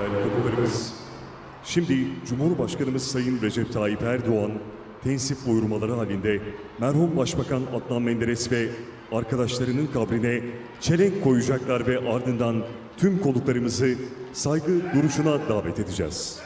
Değerli konuklarımız, şimdi Cumhurbaşkanımız Sayın Recep Tayyip Erdoğan tensip buyurmaları halinde merhum Başbakan Adnan Menderes ve arkadaşlarının kabrine çelenk koyacaklar ve ardından tüm konuklarımızı saygı duruşuna davet edeceğiz.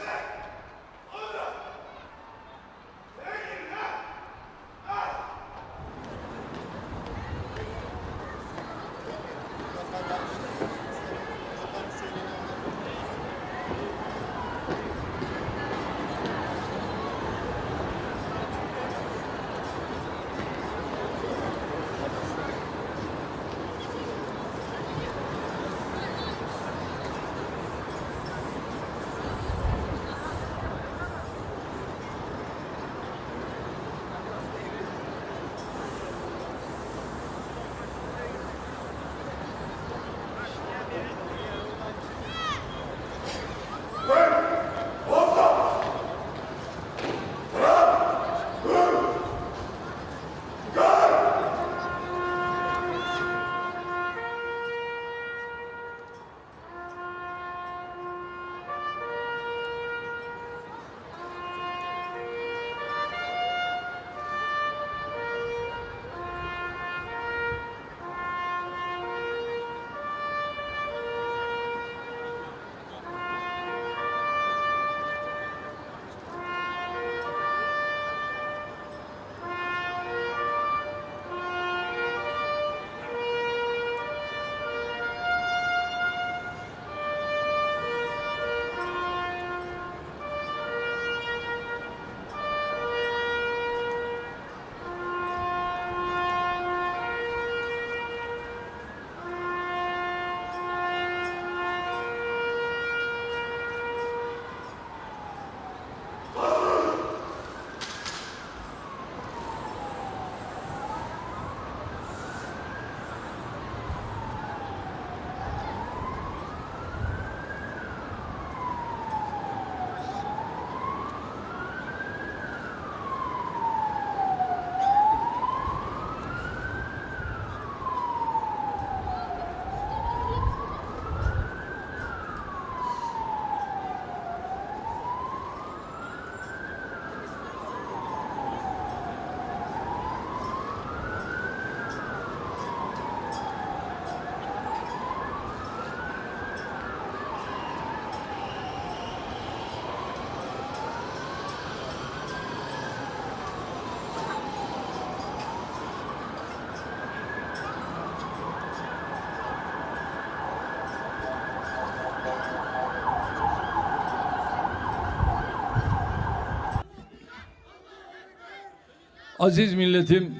Aziz milletim,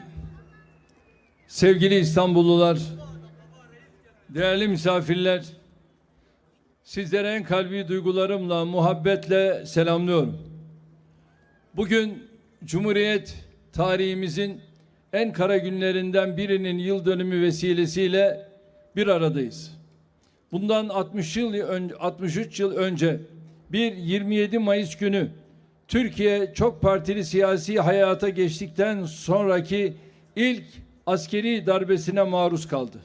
sevgili İstanbullular, değerli misafirler, sizlere en kalbi duygularımla, muhabbetle selamlıyorum. Bugün Cumhuriyet tarihimizin en kara günlerinden birinin yıl dönümü vesilesiyle bir aradayız. Bundan 60 yıl önce 63 yıl önce bir 27 Mayıs günü Türkiye çok partili siyasi hayata geçtikten sonraki ilk askeri darbesine maruz kaldı.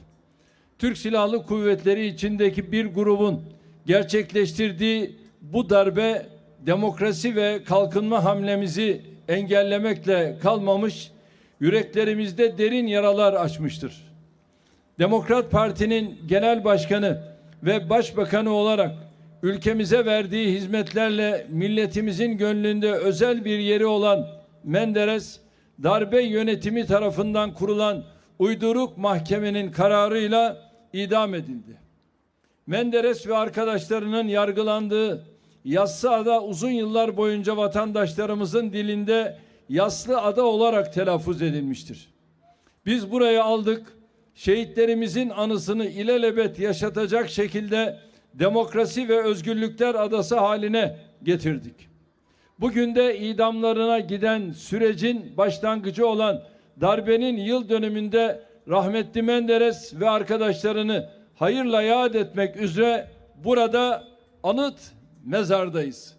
Türk Silahlı Kuvvetleri içindeki bir grubun gerçekleştirdiği bu darbe demokrasi ve kalkınma hamlemizi engellemekle kalmamış, yüreklerimizde derin yaralar açmıştır. Demokrat Parti'nin genel başkanı ve başbakanı olarak ülkemize verdiği hizmetlerle milletimizin gönlünde özel bir yeri olan Menderes, darbe yönetimi tarafından kurulan uyduruk mahkemenin kararıyla idam edildi. Menderes ve arkadaşlarının yargılandığı Yassıada uzun yıllar boyunca vatandaşlarımızın dilinde Yaslı Ada olarak telaffuz edilmiştir. Biz buraya aldık, şehitlerimizin anısını ilelebet yaşatacak şekilde demokrasi ve özgürlükler adası haline getirdik. Bugün de idamlarına giden sürecin başlangıcı olan darbenin yıl dönümünde rahmetli Menderes ve arkadaşlarını hayırla yad etmek üzere burada anıt mezardayız.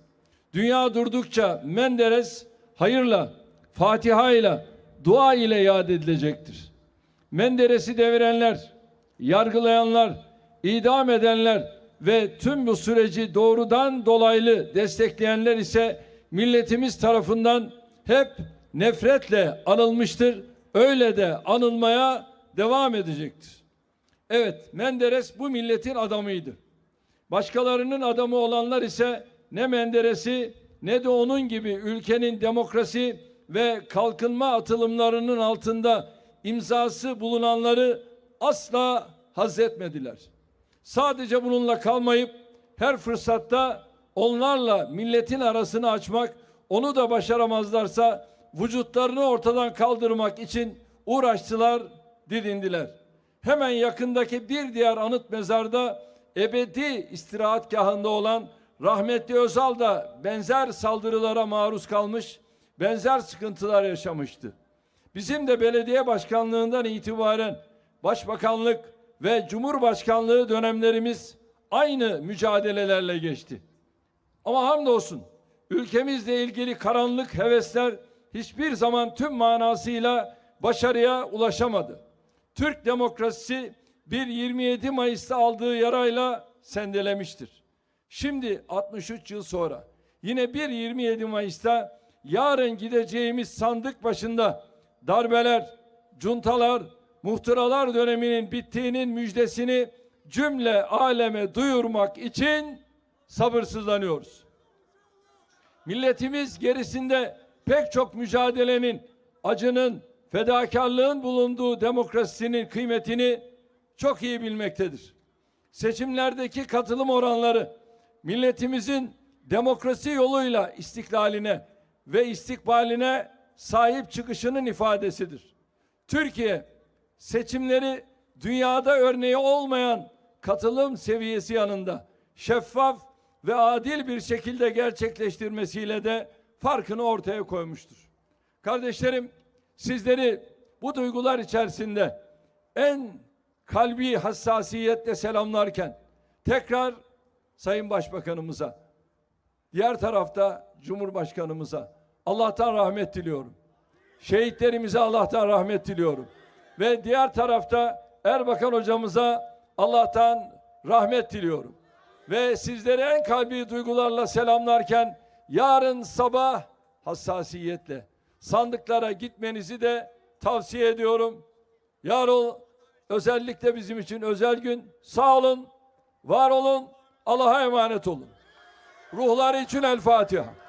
Dünya durdukça Menderes hayırla, Fatiha ile, dua ile yad edilecektir. Menderes'i devirenler, yargılayanlar, idam edenler ve tüm bu süreci doğrudan dolaylı destekleyenler ise milletimiz tarafından hep nefretle anılmıştır. Öyle de anılmaya devam edecektir. Evet, Menderes bu milletin adamıydı. Başkalarının adamı olanlar ise ne Menderes'i ne de onun gibi ülkenin demokrasi ve kalkınma atılımlarının altında imzası bulunanları asla haz etmediler. Sadece bununla kalmayıp her fırsatta onlarla milletin arasını açmak, onu da başaramazlarsa vücutlarını ortadan kaldırmak için uğraştılar, didindiler. Hemen yakındaki bir diğer anıt mezarda ebedi istirahatgahında olan rahmetli Özal da benzer saldırılara maruz kalmış, benzer sıkıntılar yaşamıştı. Bizim de belediye başkanlığından itibaren başbakanlık ve cumhurbaşkanlığı dönemlerimiz aynı mücadelelerle geçti. Ama hamdolsun ülkemizle ilgili karanlık hevesler hiçbir zaman tüm manasıyla başarıya ulaşamadı. Türk demokrasisi bir 27 Mayıs'ta aldığı yarayla sendelemiştir. Şimdi 63 yıl sonra yine bir 27 Mayıs'ta yarın gideceğimiz sandık başında darbeler, cuntalar, muhtıralar döneminin bittiğinin müjdesini cümle aleme duyurmak için sabırsızlanıyoruz. Milletimiz gerisinde pek çok mücadelenin, acının, fedakarlığın bulunduğu demokrasisinin kıymetini çok iyi bilmektedir. Seçimlerdeki katılım oranları milletimizin demokrasi yoluyla istiklaline ve istikbaline sahip çıkışının ifadesidir. Türkiye seçimleri dünyada örneği olmayan katılım seviyesi yanında şeffaf ve adil bir şekilde gerçekleştirmesiyle de farkını ortaya koymuştur. Kardeşlerim sizleri bu duygular içerisinde en kalbi hassasiyetle selamlarken tekrar Sayın Başbakanımıza diğer tarafta Cumhurbaşkanımıza Allah'tan rahmet diliyorum. Şehitlerimize Allah'tan rahmet diliyorum. Ve diğer tarafta Erbakan hocamıza Allah'tan rahmet diliyorum. Ve sizleri en kalbi duygularla selamlarken yarın sabah hassasiyetle sandıklara gitmenizi de tavsiye ediyorum. Yarın özellikle bizim için özel gün. Sağ olun, var olun, Allah'a emanet olun. Ruhları için El Fatiha.